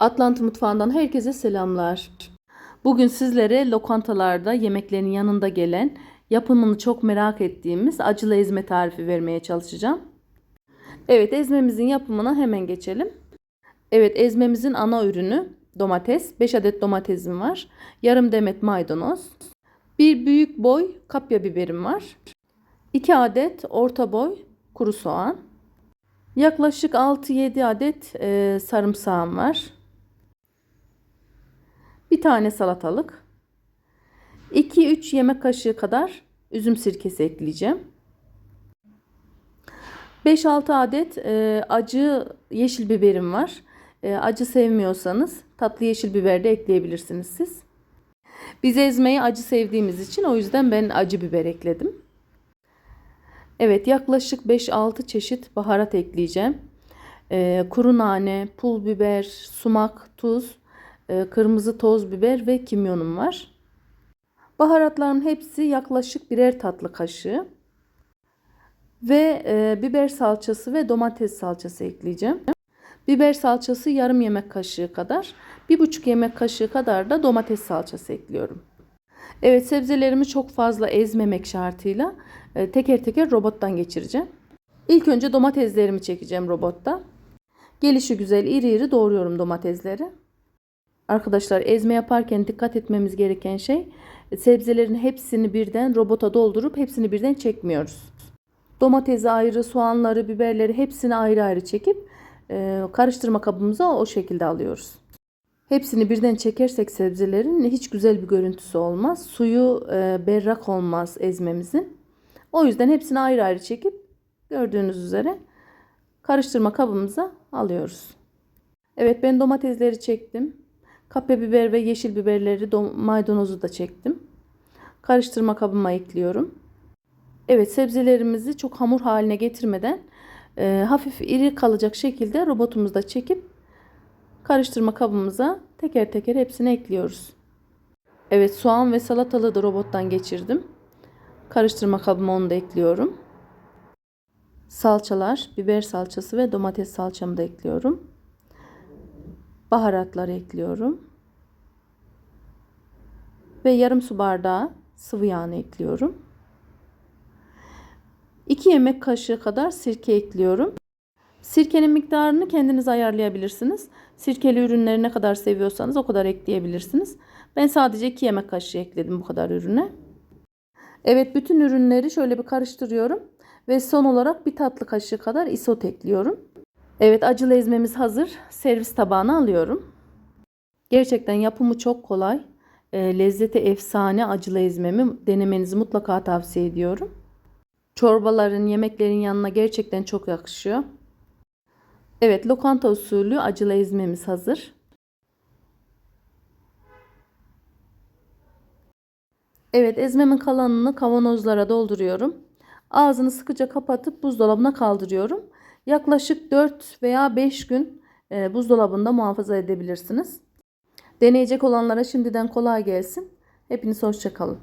Atlantı Mutfağı'ndan herkese selamlar. Bugün sizlere lokantalarda yemeklerin yanında gelen, yapımını çok merak ettiğimiz acılı ezme tarifi vermeye çalışacağım. Evet, ezmemizin yapımına hemen geçelim. Evet, ezmemizin ana ürünü domates. 5 adet domatesim var. Yarım demet maydanoz. Bir büyük boy kapya biberim var. 2 adet orta boy kuru soğan. Yaklaşık 6-7 adet e, sarımsağım var. Bir tane salatalık. 2-3 yemek kaşığı kadar üzüm sirkesi ekleyeceğim. 5-6 adet e, acı yeşil biberim var. E, acı sevmiyorsanız tatlı yeşil biber de ekleyebilirsiniz siz. Biz ezmeyi acı sevdiğimiz için o yüzden ben acı biber ekledim. Evet yaklaşık 5-6 çeşit baharat ekleyeceğim. E, kuru nane, pul biber, sumak, tuz, kırmızı toz biber ve kimyonum var. Baharatların hepsi yaklaşık birer tatlı kaşığı. Ve e, biber salçası ve domates salçası ekleyeceğim. Biber salçası yarım yemek kaşığı kadar, bir buçuk yemek kaşığı kadar da domates salçası ekliyorum. Evet sebzelerimi çok fazla ezmemek şartıyla e, teker teker robottan geçireceğim. İlk önce domateslerimi çekeceğim robotta. Gelişi güzel iri iri doğruyorum domatesleri. Arkadaşlar ezme yaparken dikkat etmemiz gereken şey sebzelerin hepsini birden robota doldurup hepsini birden çekmiyoruz. Domatesi ayrı, soğanları, biberleri hepsini ayrı ayrı çekip e, karıştırma kabımıza o şekilde alıyoruz. Hepsini birden çekersek sebzelerin hiç güzel bir görüntüsü olmaz. Suyu e, berrak olmaz ezmemizin. O yüzden hepsini ayrı ayrı çekip gördüğünüz üzere karıştırma kabımıza alıyoruz. Evet ben domatesleri çektim. Kapya biber ve yeşil biberleri maydanozu da çektim. Karıştırma kabıma ekliyorum. Evet sebzelerimizi çok hamur haline getirmeden e, hafif iri kalacak şekilde robotumuzda çekip karıştırma kabımıza teker teker hepsini ekliyoruz. Evet soğan ve salatalığı da robottan geçirdim. Karıştırma kabıma onu da ekliyorum. Salçalar, biber salçası ve domates salçamı da ekliyorum. Baharatları ekliyorum. Ve yarım su bardağı sıvı yağını ekliyorum. 2 yemek kaşığı kadar sirke ekliyorum. Sirkenin miktarını kendiniz ayarlayabilirsiniz. Sirkeli ürünleri ne kadar seviyorsanız o kadar ekleyebilirsiniz. Ben sadece 2 yemek kaşığı ekledim bu kadar ürüne. Evet bütün ürünleri şöyle bir karıştırıyorum. Ve son olarak bir tatlı kaşığı kadar isot ekliyorum. Evet acılı ezmemiz hazır. Servis tabağına alıyorum. Gerçekten yapımı çok kolay. E, lezzeti efsane acılı ezmemi denemenizi mutlaka tavsiye ediyorum. Çorbaların, yemeklerin yanına gerçekten çok yakışıyor. Evet, lokanta usulü acılı ezmemiz hazır. Evet, ezmemin kalanını kavanozlara dolduruyorum. Ağzını sıkıca kapatıp buzdolabına kaldırıyorum. Yaklaşık 4 veya 5 gün e, buzdolabında muhafaza edebilirsiniz. Deneyecek olanlara şimdiden kolay gelsin. Hepiniz hoşçakalın.